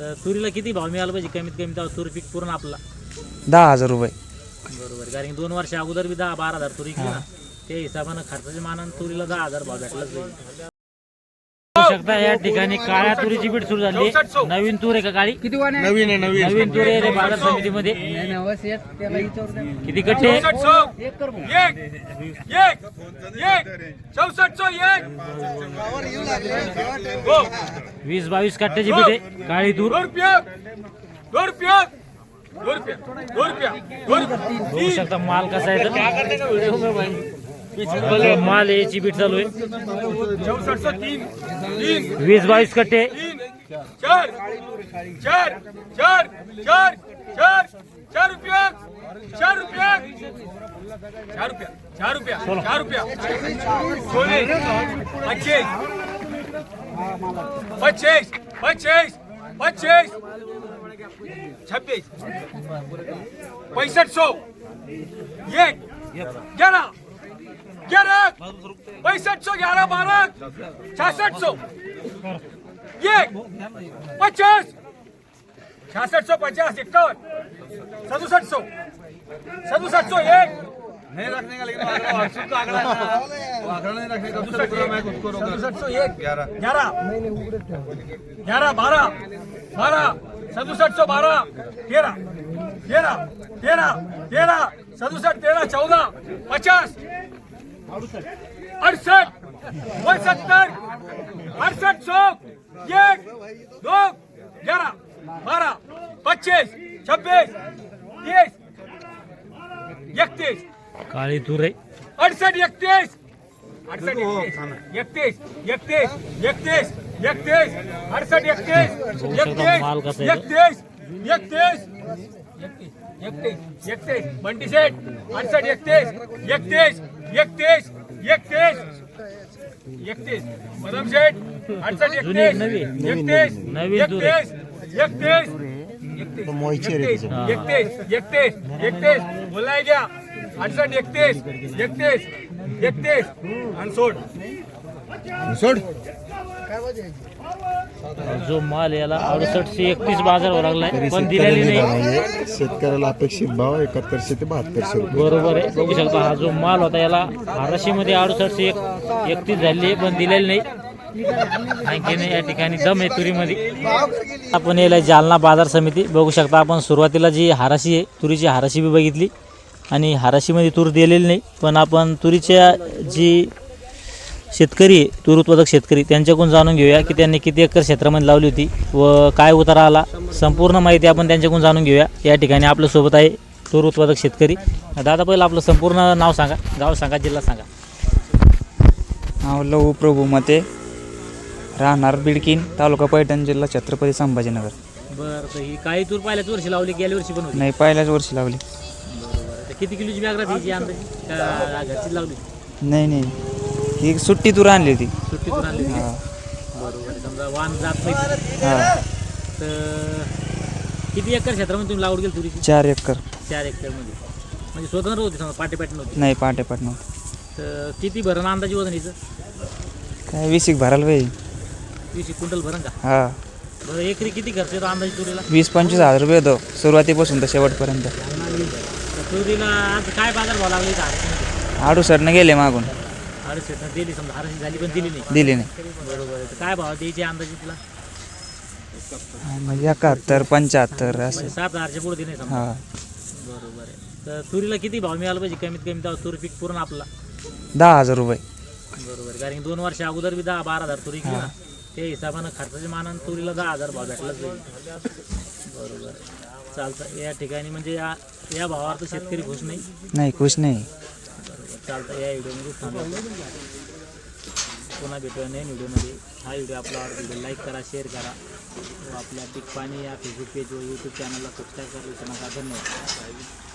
तर तुरीला किती भाव मिळाला पाहिजे? कमीत कमी तेव्हा तूर पीक पूर्ण आपला. दहा हजार रुपये. बरोबर कारण की दोन वर्ष अगोदर बी दहा बारा हजार तुरी केली ना. त्या हिशोबानं खर्चाच्या मानानं तुरीला दहा हजार भाव भेटलाच पाहिजे. पाहू शकता या ठिकाणी काळ्या तुरीची बीट सुरू झाली. नवीन तूर आहे का काळी? किती नवीन आहे नवीन. नवीन तूर आहे रे बाजार समितीमध्ये. किती कट्टे वीस बावीस बीट आहे काळी तूर. बघू शकता माल कसा आहे माल याची बीट चालू आहे. वीस बावीस कट्टे. चार. चार. चार. चार. चार. चार रुपया. चार रुपया. चार रुपया. चार रुपया. चार रुपया. सोने. पच्चीस पच्चीस पच्चीस पच्चीस. छब्बीस. पैंसठ सौ. एक. ग्यारह. ग्यारह. पैंसठ सौ ग्यारह बारह. छियासठ सौ. एक. पचास. छियासठ सौ पचास इक्यावन. सदुसठ सौ. सदुसठ सौ एक. नहीं रखने का लेकिन सदुसठ सौ एक। ग्यारह। ग्यारह बारह। बारह। सदुसठ सौ बारह। तेरह। तेरह। तेरह। तेरह। सदुसठ तेरह चौदह। पचास। अड़सठ। उनसत्तर। अड़सठ सौ। एक। दो। ग्यारह। बारह। पच्चीस। छब्बीस। तीस। इकतीस। काळी तूर आहे अडसठ एकतीस. अडसठ एकतीस. एकतीस एकतीस एकतीस अडसठ एकतीस एकतीस? एकतीस एकतीस. एकतीस एकतीस. बंटी सेठ अडसठ एकतीस एकतीस एकतीस एकतीस. एकतीस. मदम सेठ अडसठ एकतीस. एकतीस. एकतीस एकतीस एकतीस एकतीस एकतीस एकतीस. बोलाय घ्या. अडसठ एकतीस एकतीस एकतीस. आणि सोड. सोड. जो माल याला अडुसष्टशे एकतीस बाजार व्हावा लागलाय पण दिलेली नाही. शेतकऱ्याला अपेक्षित भाव एकाहत्तरशे ते बहात्तरशे बरोबर आहे. बघू शकता हा जो माल होता याला मध्ये अडुसष्टशे एक एकतीस झाली आहे पण दिलेली नाही. आणखीन या ठिकाणी दम आहे तुरीमध्ये. आपण याला जालना बाजार समिती बघू शकता. आपण सुरुवातीला जी हाराशी आहे तुरीची हाराशी बी बघितली. आणि हाराशीमध्ये तूर दिलेली नाही पण आपण तुरीच्या जी शेतकरी आहे, तूर उत्पादक शेतकरी त्यांच्याकडून जाणून घेऊया की त्यांनी किती एकर क्षेत्रामध्ये लावली होती व काय उतारा आला. संपूर्ण माहिती आपण त्यांच्याकडून जाणून घेऊया. या ठिकाणी आपल्यासोबत आहे तूर उत्पादक शेतकरी. दादा पहिलं आपलं संपूर्ण नाव सांगा. गाव सांगा जिल्हा सांगा. नाव लवू प्रभू मते. राहणार बिडकीन तालुका पैठण जिल्हा छत्रपती संभाजीनगर. बरं तर ही काही तूर पहिल्याच वर्षी लावली गेल्या वर्षी पण होती. नाही पहिल्याच वर्षी लावली. बरोबर तर किती किलोची बॅग राहते हिची अंदाजी का घरची लावली? नाही नाही. ही सुट्टी तूर आणली होती. सुट्टी तूर आणली होती? हा. बरोबर. समजा वाहन जात नाही. हा. तर किती एकर क्षेत्रामध्ये तुम्ही लावड गेली तुरीची? चार एकर. चार एकरमध्ये. म्हणजे स्वतंत्र होती समजा पाटे पाटे नव्हती नाही पाटे पाटणं तर किती भरण अंदाजी वजन हिचं काय वीस एक भरायला पाहिजे. वीस क्विंटल भरण का? हा. बरं एकरी किती खर्च येतो अंदाजे तुरीला? वीस पंचवीस हजार रुपये येतो सुरुवातीपासून तर शेवटपर्यंत. तर तुरीला आज काय बाजार भाव लागले इथं आडूसरनं गेले मागून. दिली समजा झाली पण दिली नाही. दिली नाही. बरोबर आहे तर काय भाव द्यायचे अंदाजे तुला? म्हणजे एकाहत्तर पंच्याहत्तर असं. म्हणजे सात हजारच्या पुढे समजा. हा. बरोबर आहे. तर तुरीला किती भाव मिळाला पाहिजे? कमीत कमी तेव्हा तूर पीक पूर्ण आपला. दहा हजार रुपये. बरोबर आहे. कारण की दोन वर्ष अगोदर बी दहा बारा हजार तुरी केली ना. त्या हिशोबानं खर्चाच्या मानानं तुरीला दहा हजार भाव भेटलाच पाहिजे बरोबर. चालतं. या ठिकाणी म्हणजे या या भावावर तर शेतकरी खुश नाही. नाही खुश नाही. बरोबर. चालतं. या व्हिडिओमध्ये थांबवतो पुन्हा भेटूया नवीन व्हिडिओमध्ये. हा व्हिडिओ आपला आवडतो लाईक करा शेअर करा. व आपल्या पीक पाणी या फेसबुक पेज व यूट्यूब चॅनलला सबस्क्राईब करा विसरू नका. धन्यवाद.